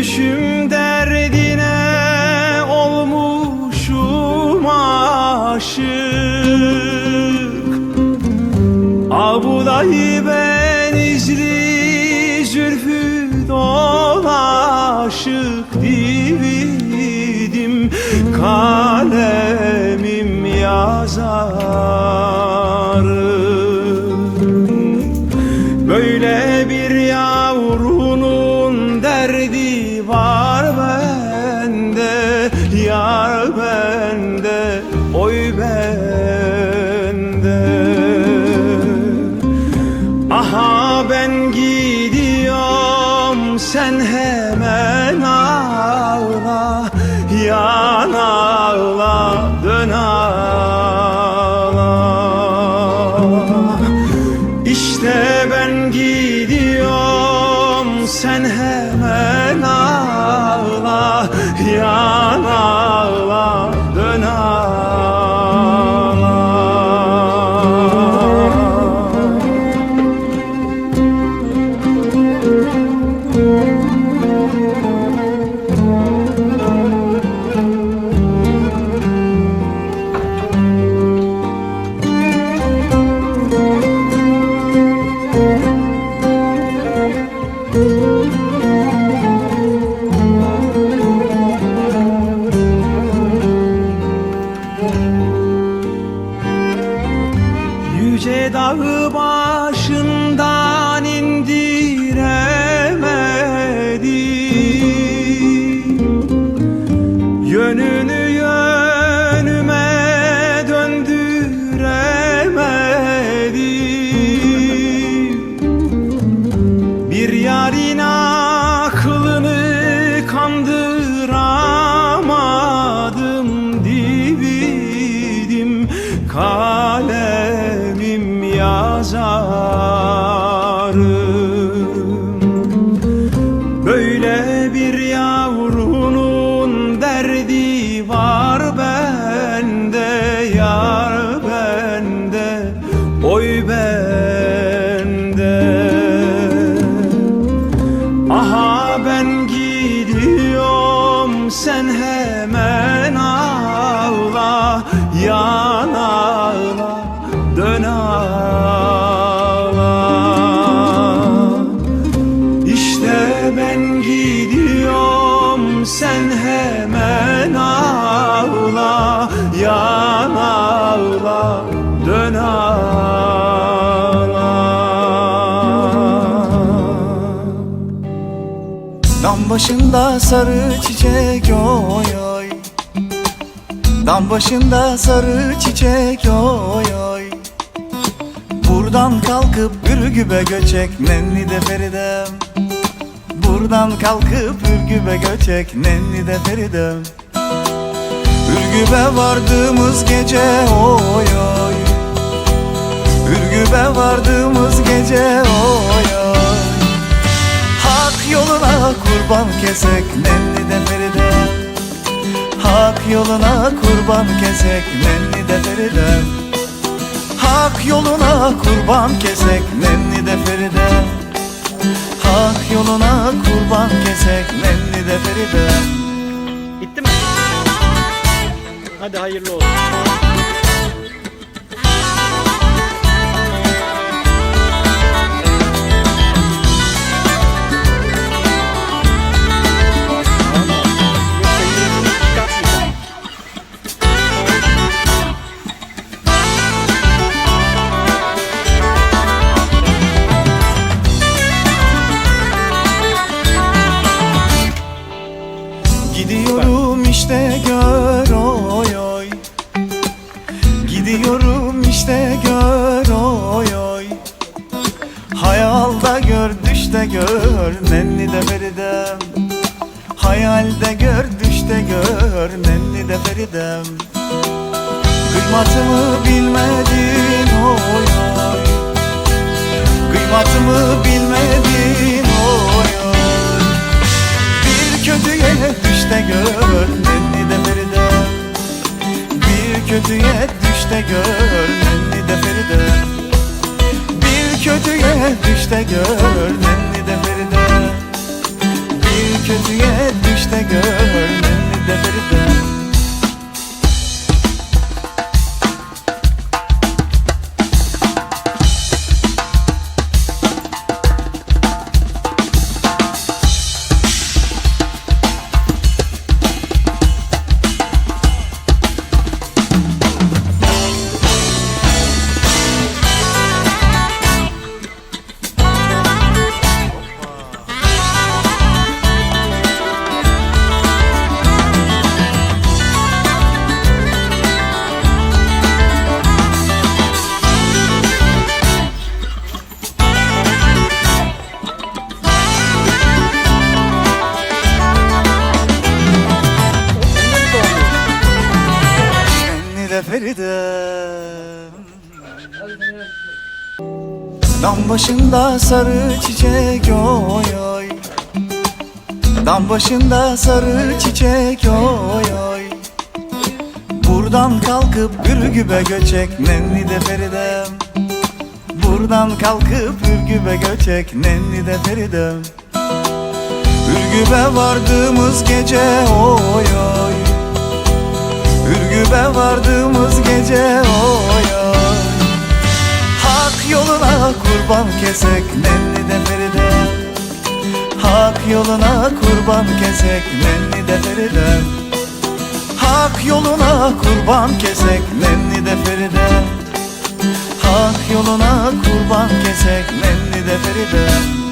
Düşmüşüm derdine olmuşum aşık. Abudayı benizli zülfü dolaşık dividim. Kalemim yazarım. Böyle bir derdi var bende Yar bende, oy bende. Aha ben gidiyorum sen hemen sen hemen ağla Yan ağla Yüce Ben gidiyorum sen hemen ağla Yan ağla dön ağla. İşte ben gidiyorum sen hemen ağla Yan ağla dön ağla Dam başında sarı çiçek oy oy. Dam başında sarı çiçek oy oy. Buradan kalkıp Ürgüp'e göçek nenni de feridem. Buradan kalkıp Ürgüp'e göçek nenni de feridem. Ürgüp'e vardığımız gece oy oy. Ürgüp'e vardığımız gece oy oy yoluna kurban kesek nenni de feride Hak yoluna kurban kesek nenni de feride Hak yoluna kurban kesek nenni de feride Hak yoluna kurban kesek nenni de feride Bitti mi? Hadi hayırlı olsun. Gidiyorum işte gör oy oy. Gidiyorum işte gör oy oy. Hayalda gör düşte gör nenni de feridem Hayalde gör düşte gör nenni de feridem Kıymatımı bilmedin oy oy. Kıymatımı bilmedin kötüye düşte gör nenni de feridem Bir kötüye düşte gör nenni de feridem Bir kötüye düşte gör nenni de feridem Bir kötüye düşte gör feridem Dam başında sarı çiçek oy oy. Dam başında sarı çiçek oy oy. Buradan kalkıp Ürgüp'e göçek nenni de feridem. Buradan kalkıp Ürgüp'e göçek nenni de feridem. Ürgüp'e vardığımız gece oy kesek nenni de. Feride Hak yoluna kurban kesek nenni de. Feride Hak yoluna kurban kesek nenni de. Feride Hak yoluna kurban kesek nenni de. feride